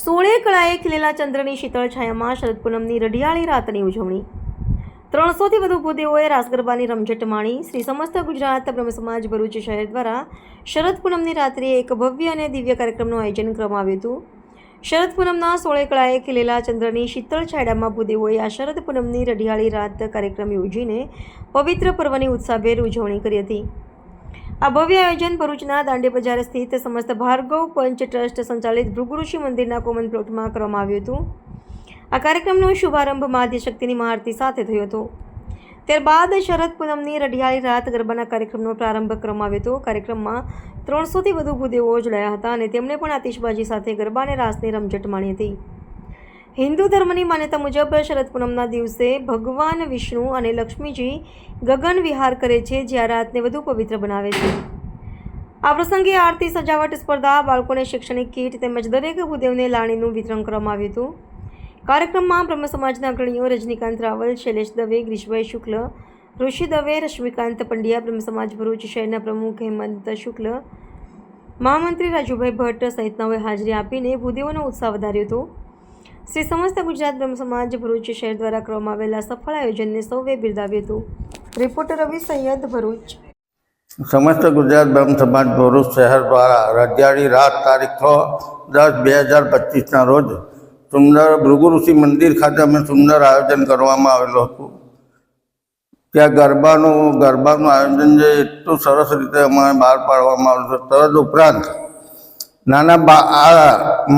સોળે કળાએ ખીલેલા ચંદ્રની શીતળ છાયામાં શરદ પૂનમની રઢિયાળી રાતની ઉજવણી. ત્રણસોથી વધુ ભૂદેવોએ રાસ ગરબાની રમઝટ માણી શ્રી સમસ્ત ગુજરાત બ્રહ્મ સમાજ ભરૂચ શહેર દ્વારા શરદ પૂનમની રાત્રિએ એક ભવ્ય અને દિવ્ય કાર્યક્રમનું આયોજન કરવામાં આવ્યું હતું. શરદ પૂનમના સોળે કળાએ ખીલેલા ચંદ્રની શીતળ છાયડામાં ભૂદેવોએ આ શરદ પૂનમની રઢિયાળી રાત કાર્યક્રમ યોજીને પવિત્ર પર્વની ઉત્સાહભેર ઉજવણી કરી હતી. આ ભવ્ય આયોજન ભરૂચના દાંડી બજાર સ્થિત સમસ્ત ભાર્ગવ પંચ ટ્રસ્ટ સંચાલિત ભૃગુઋષિ મંદિરના કોમન પ્લોટમાં કરવામાં આવ્યું હતું. આ કાર્યક્રમનો શુભારંભ મહાદ્યશક્તિની મહારતી સાથે થયો હતો. ત્યારબાદ શરદ પૂનમની રઢિયાળી રાત ગરબાના કાર્યક્રમનો પ્રારંભ કરવામાં આવ્યો હતો. કાર્યક્રમમાં ત્રણસોથી વધુ ભૂદેવો જોડાયા હતા અને તેમણે પણ આતિશબાજી સાથે ગરબાને રાસની રમઝટ માણી હતી. હિન્દુ ધર્મની માન્યતા મુજબ શરદ પૂનમના દિવસે ભગવાન વિષ્ણુ અને લક્ષ્મીજી ગગન વિહાર કરે છે, જે આ રાતને વધુ પવિત્ર બનાવે છે. આ પ્રસંગે આરતી, સજાવટ, સ્પર્ધા, બાળકોને શૈક્ષણિક કીટ તેમજ દરેક ભૂદેવને લાણીનું વિતરણ કરવામાં આવ્યું હતું. કાર્યક્રમમાં બ્રહ્મ સમાજના અગ્રણીઓ રજનીકાંત રાવલ, શૈલેષ દવે ગ્રીશભાઈ શુક્લ, ઋષિ દવે, રશ્મિકાંત પંડ્યા, બ્રહ્મ સમાજ ભરૂચ શહેરના પ્રમુખ હેમંત શુક્લ, મહામંત્રી રાજુભાઈ ભટ્ટ સહિતનાઓએ હાજરી આપીને ભૂદેવોનો ઉત્સાહ વધાર્યો હતો. શ્રી સમસ્ત ગુજરાત બ્રહ્મ સમાજ ભરૂચ શહેર દ્વારા કરવામાં આવેલા સફળ આયોજનને સૌએ બિરદાવ્યું હતું. રિપોર્ટર રવિ સૈયદ ભરૂચ. સમસ્ત ગુજરાત બ્રહ્મ સમાજ ભરૂચ શહેર દ્વારા રજિયાળી રાત તારીખ છ દસ બે હજાર પચીસના રોજ સુંદર ભૃગુ ઋષિ મંદિર ખાતે અમે સુંદર આયોજન કરવામાં આવેલું હતું. ત્યાં ગરબાનું ગરબાનું આયોજન જે એટલું સરસ રીતે અમારે બહાર પાડવામાં આવ્યું હતું તરત ઉપરાંત નાના બા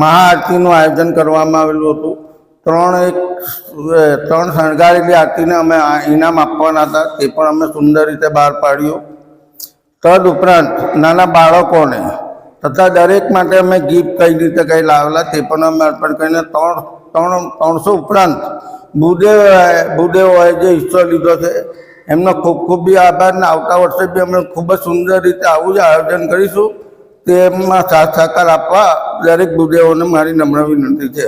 મહાઆરતીનું આયોજન કરવામાં આવેલું હતું. ત્રણ એક ત્રણ શણગારેલી આરતીને અમે ઇનામ આપવાના હતા. તે પણ અમે સુંદર રીતે બહાર પાડ્યું. તદ ઉપરાંત નાના બાળકોને તથા દરેક માટે અમે ગિફ્ટ કઈ રીતે કંઈ લાવેલા તે પણ અમે અર્પણ કરીને ત્રણ ત્રણ, ત્રણસો ઉપરાંત ભૂદેવ, ભૂદેવોએ જે હિસ્સો લીધો છે, એમનો ખૂબ ખૂબ બી આભાર ને આવતા વર્ષે બી અમે ખૂબ જ સુંદર રીતે આવું જ આયોજન કરીશું. તેમાં સાથ સહકાર આપવા દરેક ગુરુદેવોને મારી નમ્ર વિનંતી છે.